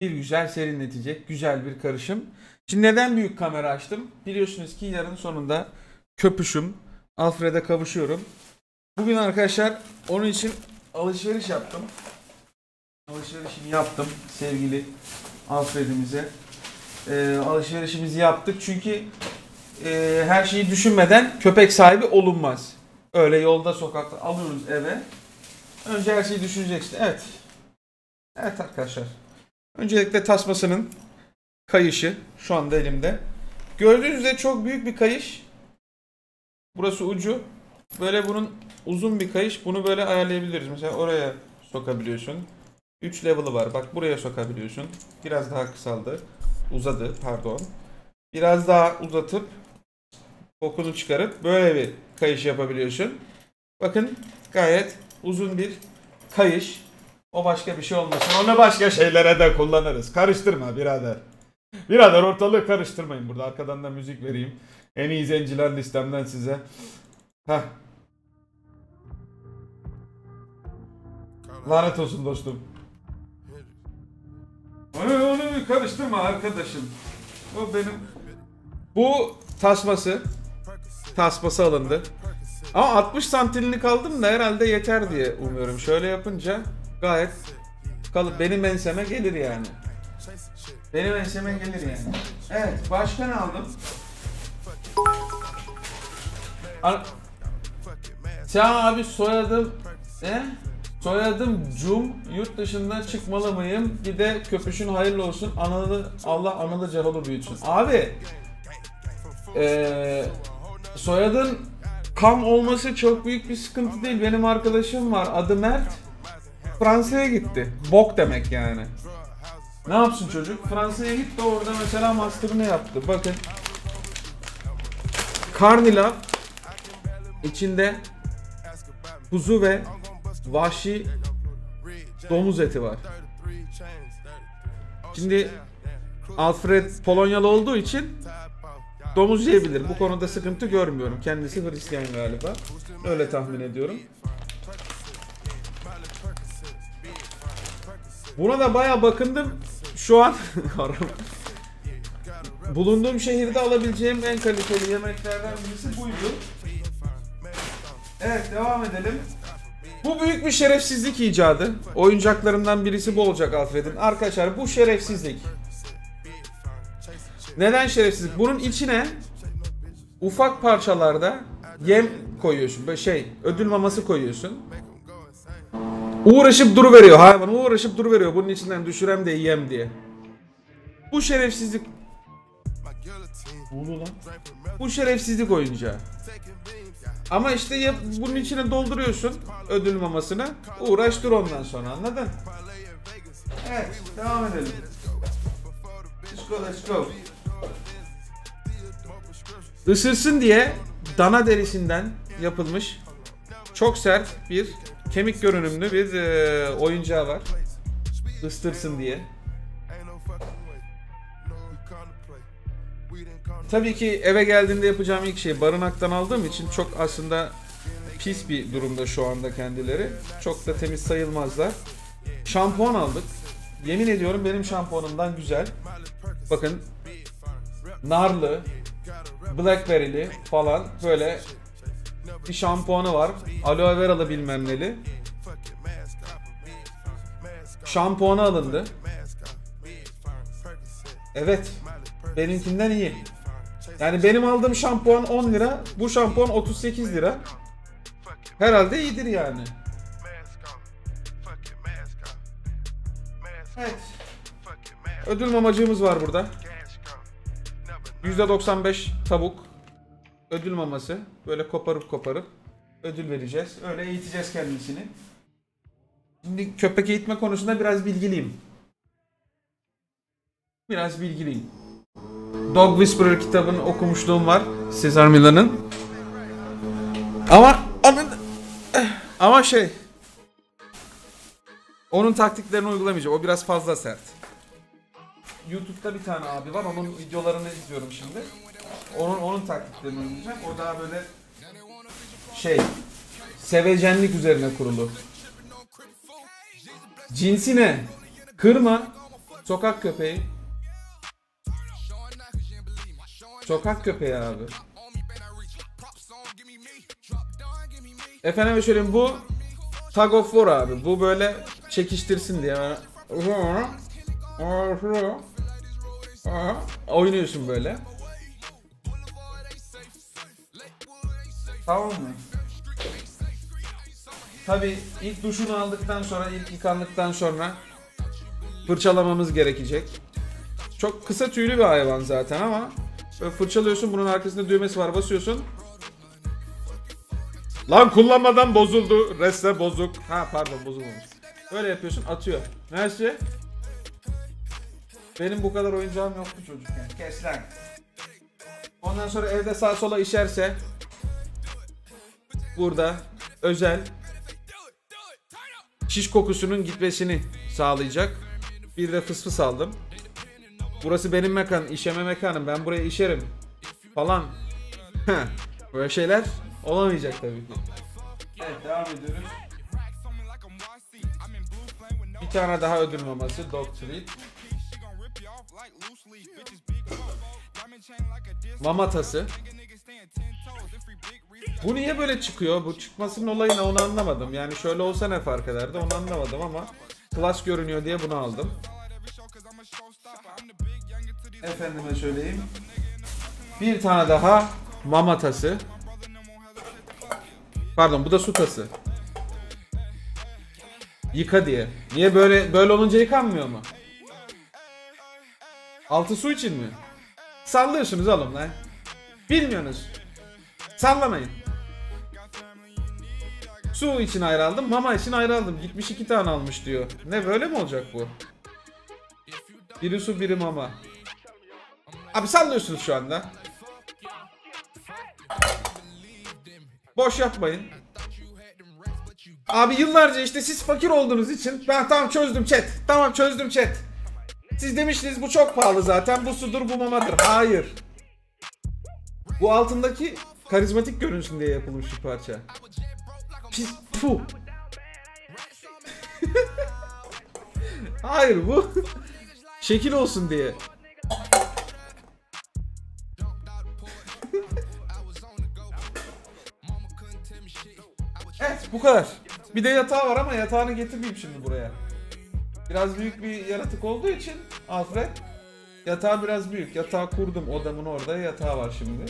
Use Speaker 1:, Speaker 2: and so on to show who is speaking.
Speaker 1: bir güzel serinletecek güzel bir karışım. Şimdi neden büyük kamera açtım? Biliyorsunuz ki yarın sonunda köpüşüm. Alfred'e kavuşuyorum. Bugün arkadaşlar onun için alışveriş yaptım. Alışverişimi yaptım sevgili Alfred'imize. Ee, alışverişimizi yaptık çünkü e, her şeyi düşünmeden köpek sahibi olunmaz. Öyle yolda sokakta alıyoruz eve. Önce her şeyi düşüneceksin. Evet. Evet arkadaşlar. Öncelikle tasmasının kayışı şu anda elimde. Gördüğünüz üzere çok büyük bir kayış. Burası ucu. Böyle bunun uzun bir kayış. Bunu böyle ayarlayabiliriz. Mesela oraya sokabiliyorsun. 3 level'ı var. Bak buraya sokabiliyorsun. Biraz daha kısaldı. Uzadı pardon. Biraz daha uzatıp bokunu çıkarıp böyle bir kayış yapabiliyorsun. Bakın gayet uzun bir kayış. O başka bir şey olmasın. Onu başka şeylere de kullanırız. Karıştırma birader. Birader ortalığı karıştırmayın burada. Arkadan da müzik vereyim. En iyi zenciler listemden size. Heh. Lanet olsun dostum. Onu, onu karıştırma arkadaşım. O benim... Bu tasması. Tasması alındı. Ama 60 santimlik aldım da herhalde yeter diye umuyorum. Şöyle yapınca gayet kalıp benim enseme gelir yani. Benim enseme gelir yani. Evet başka ne aldım? Ar- Sen abi soyadım ne? Soyadım Cum. Yurt dışında çıkmalı mıyım? Bir de köpüşün hayırlı olsun. Analı Allah analı caholu büyütsün. Abi eee soyadın Kam olması çok büyük bir sıkıntı değil. Benim arkadaşım var. Adı Mert. Fransa'ya gitti. Bok demek yani. Ne yapsın çocuk? Fransa'ya gitti orada mesela master'ını yaptı. Bakın. Karnila içinde kuzu ve vahşi domuz eti var. Şimdi Alfred Polonyalı olduğu için domuz yiyebilir. Bu konuda sıkıntı görmüyorum. Kendisi Hristiyan galiba. Öyle tahmin ediyorum. Buna da baya bakındım. Şu an bulunduğum şehirde alabileceğim en kaliteli yemeklerden birisi buydu. Evet devam edelim. Bu büyük bir şerefsizlik icadı. Oyuncaklarımdan birisi bu olacak Alfred'in. Arkadaşlar bu şerefsizlik. Neden şerefsizlik? Bunun içine ufak parçalarda yem koyuyorsun. Böyle şey ödül maması koyuyorsun. Uğraşıp duru veriyor hayvan uğraşıp duru veriyor bunun içinden düşürem de yiyem diye. Bu şerefsizlik Bunu lan. Bu şerefsizlik oyuncağı. Ama işte yap, bunun içine dolduruyorsun ödül mamasını. Uğraş dur ondan sonra anladın? Evet devam edelim. Let's go let's go. Isırsın diye dana derisinden yapılmış çok sert bir kemik görünümlü bir e, oyuncağı var. Istırsın diye. Tabii ki eve geldiğinde yapacağım ilk şey barınaktan aldığım için çok aslında pis bir durumda şu anda kendileri. Çok da temiz sayılmazlar. Şampuan aldık. Yemin ediyorum benim şampuanımdan güzel. Bakın narlı, blackberry'li falan böyle bir şampuanı var. Aloe veralı bilmem neli. Şampuanı alındı. Evet. Benimkinden iyi. Yani benim aldığım şampuan 10 lira. Bu şampuan 38 lira. Herhalde iyidir yani. Evet. Ödül mamacığımız var burada. %95 tavuk. Ödül maması. Böyle koparıp koparıp ödül vereceğiz. Öyle eğiteceğiz kendisini. Şimdi köpek eğitme konusunda biraz bilgiliyim. Biraz bilgiliyim. Dog Whisperer kitabını okumuşluğum var. Cesar Millan'ın. Ama onun ama şey onun taktiklerini uygulamayacağım. O biraz fazla sert. YouTube'da bir tane abi var. Onun videolarını izliyorum şimdi. Onun onun taktiklerini uygulayacağım. O daha böyle şey sevecenlik üzerine kurulu. Cinsi ne? Kırma. Sokak köpeği. Sokak köpeği abi. Efendim söyleyeyim bu Tug of War abi. Bu böyle çekiştirsin diye. Oynuyorsun böyle. Tamam mı? Tabi ilk duşunu aldıktan sonra, ilk yıkandıktan sonra fırçalamamız gerekecek. Çok kısa tüylü bir hayvan zaten ama böyle fırçalıyorsun bunun arkasında düğmesi var basıyorsun. Lan kullanmadan bozuldu. Reste bozuk. Ha pardon bozulmamış. Böyle yapıyorsun atıyor. Neresi? Benim bu kadar oyuncağım yoktu çocukken. Kes lan. Ondan sonra evde sağ sola işerse burada özel şiş kokusunun gitmesini sağlayacak. Bir de fıs fıs aldım. Burası benim mekan, işeme mekanım. Ben buraya işerim falan. Böyle şeyler olamayacak tabii ki. Evet devam ediyoruz. Bir tane daha ödül maması Dog Treat. Mamatası. Bu niye böyle çıkıyor? Bu çıkmasının olayını onu anlamadım. Yani şöyle olsa ne fark ederdi onu anlamadım ama klas görünüyor diye bunu aldım. Efendime söyleyeyim. Bir tane daha mama tası. Pardon bu da su tası. Yıka diye. Niye böyle böyle olunca yıkanmıyor mu? Altı su için mi? Sallıyorsunuz oğlum lan. Bilmiyorsunuz. Sallamayın. Su için ayrı aldım, mama için ayrı aldım. Gitmiş iki tane almış diyor. Ne böyle mi olacak bu? Biri su, biri mama. Abi sallıyorsunuz şu anda. Boş yapmayın. Abi yıllarca işte siz fakir olduğunuz için ben tamam çözdüm chat. Tamam çözdüm chat. Siz demiştiniz bu çok pahalı zaten. Bu sudur bu mamadır. Hayır. Bu altındaki karizmatik görünsün diye yapılmış bir parça. Pis pu. Hayır bu şekil olsun diye. evet bu kadar. Bir de yatağı var ama yatağını getirmeyeyim şimdi buraya. Biraz büyük bir yaratık olduğu için Alfred yatağı biraz büyük. Yatağı kurdum odamın orada yatağı var şimdi.